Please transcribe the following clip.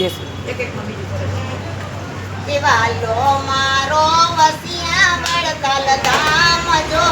જે એવા લો મારો વસિયા વડતાલ ધામ જો.